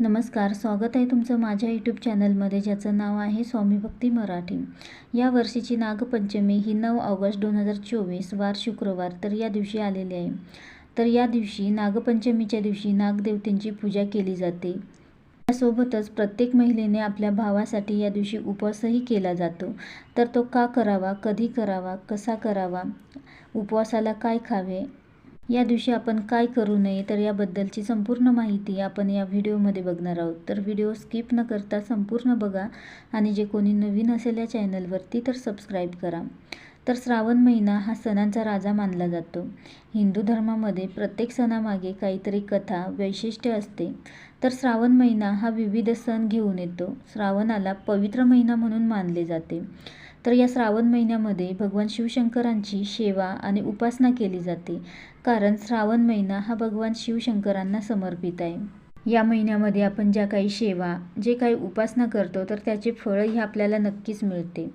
नमस्कार स्वागत आहे तुमचं माझ्या यूट्यूब चॅनलमध्ये ज्याचं नाव आहे स्वामी भक्ती मराठी. या वर्षीची नागपंचमी ही नऊ ऑगस्ट दोन हजार चोवीस वार शुक्रवार तर या दिवशी आलेली आहे. तर या दिवशी नागपंचमीच्या दिवशी नागदेवतेंची पूजा केली जाते. त्यासोबतच प्रत्येक महिलेने आपल्या भावासाठी या दिवशी उपवासही केला जातो. तर तो का करावा कधी करावा कसा करावा उपवासाला काय खावे या दिवशी आपण काय करू नये तर याबद्दलची संपूर्ण माहिती आपण या व्हिडिओमध्ये बघणार आहोत. तर व्हिडिओ स्किप न करता संपूर्ण बघा आणि जे कोणी नवीन असेल या चॅनलवरती तर सबस्क्राईब करा. तर श्रावण महिना हा सणांचा राजा मानला जातो. हिंदू धर्मामध्ये प्रत्येक सणामागे काहीतरी कथा वैशिष्ट्य असते. तर श्रावण महिना हा विविध सण घेऊन येतो. श्रावणाला पवित्र महिना म्हणून मानले जाते. तर या श्रावण महिन्यामध्ये भगवान शिवशंकरांची सेवा आणि उपासना केली जाते. कारण श्रावण महिना हा भगवान शिवशंकरांना समर्पित आहे. या महिन्यामध्ये आपण ज्या काही सेवा जे काही उपासना करतो तर त्याचे फळही आपल्याला नक्कीच मिळते.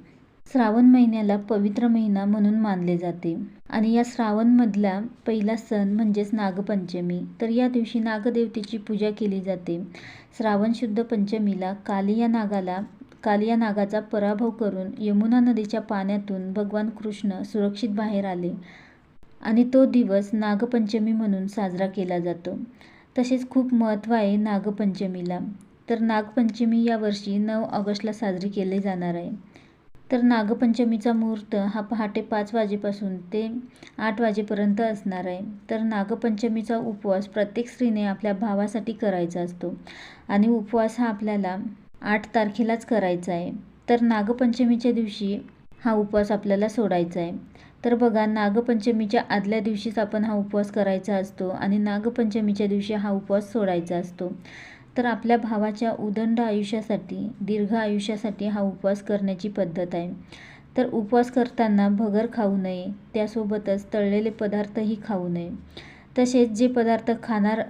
श्रावण महिन्याला पवित्र महिना म्हणून मानले जाते. आणि या श्रावणमधला पहिला सण म्हणजेच नागपंचमी. तर या दिवशी नागदेवतेची पूजा केली जाते. श्रावण शुद्ध पंचमीला काली या नागाला काल या नागाचा पराभव करून यमुना नदीच्या पाण्यातून भगवान कृष्ण सुरक्षित बाहेर आले आणि तो दिवस नागपंचमी म्हणून साजरा केला जातो. तसेच खूप महत्त्व आहे नागपंचमीला. तर नागपंचमी यावर्षी नऊ ऑगस्टला साजरी केली जाणार आहे. तर नागपंचमीचा मुहूर्त हा पहाटे पाच वाजेपासून ते आठ वाजेपर्यंत असणार आहे. तर नागपंचमीचा उपवास प्रत्येक स्त्रीने आपल्या भावासाठी करायचा असतो. आणि उपवास हा आपल्याला आठ तारखेलाच करायचा आहे. तर नागपंचमीच्या दिवशी हा उपवास आपल्याला सोडायचा आहे. तर बघा नागपंचमीच्या आदल्या दिवशीच आपण हा उपवास करायचा असतो आणि नागपंचमीच्या दिवशी हा उपवास सोडायचा असतो. तर आपल्या भावाच्या उदंड आयुष्यासाठी दीर्घ आयुष्यासाठी हा उपवास करण्याची पद्धत आहे. तर उपवास करताना भगर खाऊ नये त्यासोबतच तळलेले पदार्थही खाऊ नये. तसेच जे पदार्थ खाणार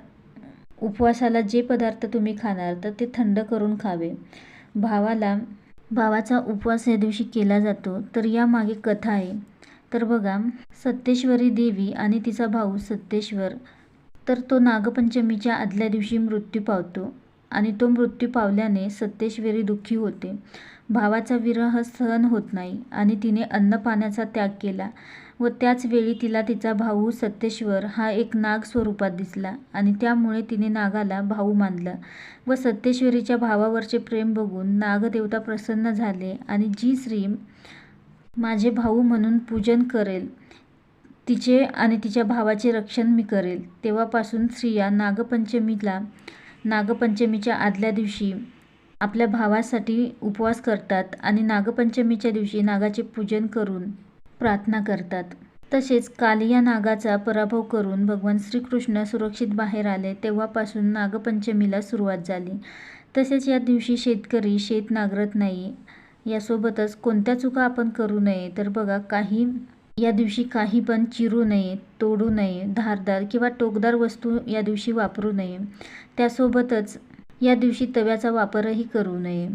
उपवासाला जे पदार्थ तुम्ही खाणार तर ते थंड करून खावे. भावाला भावाचा उपवास या दिवशी केला जातो तर यामागे कथा आहे. तर बघा सत्तेश्वरी देवी आणि तिचा भाऊ सत्तेश्वर तर तो नागपंचमीच्या आदल्या दिवशी मृत्यू पावतो. आणि तो मृत्यू पावल्याने सत्तेश्वरी दुःखी होते. भावाचा विरह सहन होत नाही आणि तिने अन्नपाण्याचा त्याग केला व त्याच वेळी तिला तिचा भाऊ सत्तेश्वर हा एक नाग स्वरूपात दिसला आणि त्यामुळे तिने नागाला भाऊ मानलं व सत्तेश्वरीच्या भावावरचे प्रेम बघून नागदेवता प्रसन्न झाले आणि जी स्त्री माझे भाऊ म्हणून पूजन करेल तिचे आणि तिच्या भावाचे रक्षण मी करेल तेव्हापासून स्त्रिया नागपंचमीला नागपंचमीच्या आदल्या दिवशी आपल्या भावासाठी उपवास करतात आणि नागपंचमीच्या दिवशी नागाचे पूजन करून प्रार्थना करतात. तसेच काल या नागाचा पराभव करून भगवान श्रीकृष्ण सुरक्षित बाहेर आले तेव्हापासून नागपंचमीला सुरुवात झाली. तसेच या दिवशी शेतकरी शेत नांगरत नाही यासोबतच कोणत्या चुका आपण करू नये तर बघा काही या दिवशी काही पण चिरू नये तोडू नये धारदार किंवा टोकदार वस्तू या दिवशी वापरू नये. त्यासोबतच या दिवशी तव्याचा वापरही करू नये.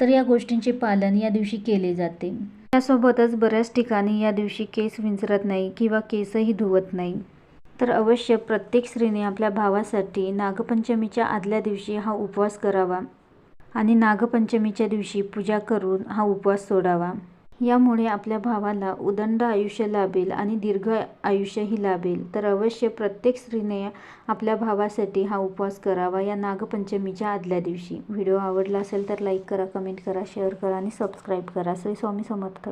तर या गोष्टींचे पालन या दिवशी केले जाते. त्यासोबतच बऱ्याच ठिकाणी या दिवशी केस विंचरत नाही किंवा केसही धुवत नाही. तर अवश्य प्रत्येक स्त्रीने आपल्या भावासाठी नागपंचमीच्या आदल्या दिवशी हा उपवास करावा आणि नागपंचमीच्या दिवशी पूजा करून हा उपवास सोडावा. यामुळे आपल्या भावाला उदंड आयुष्य लाभेल आणि दीर्घ आयुष्यही लाभेल. तर अवश्य प्रत्येक स्त्रीने आपल्या भावासाठी हा उपवास करावा. या नागपंचमीच्या आदल्या दिवशी. व्हिडिओ आवडला असेल तर लाईक करा कमेंट करा शेअर करा आणि सबस्क्राईब करा. श्री स्वामी समर्थ.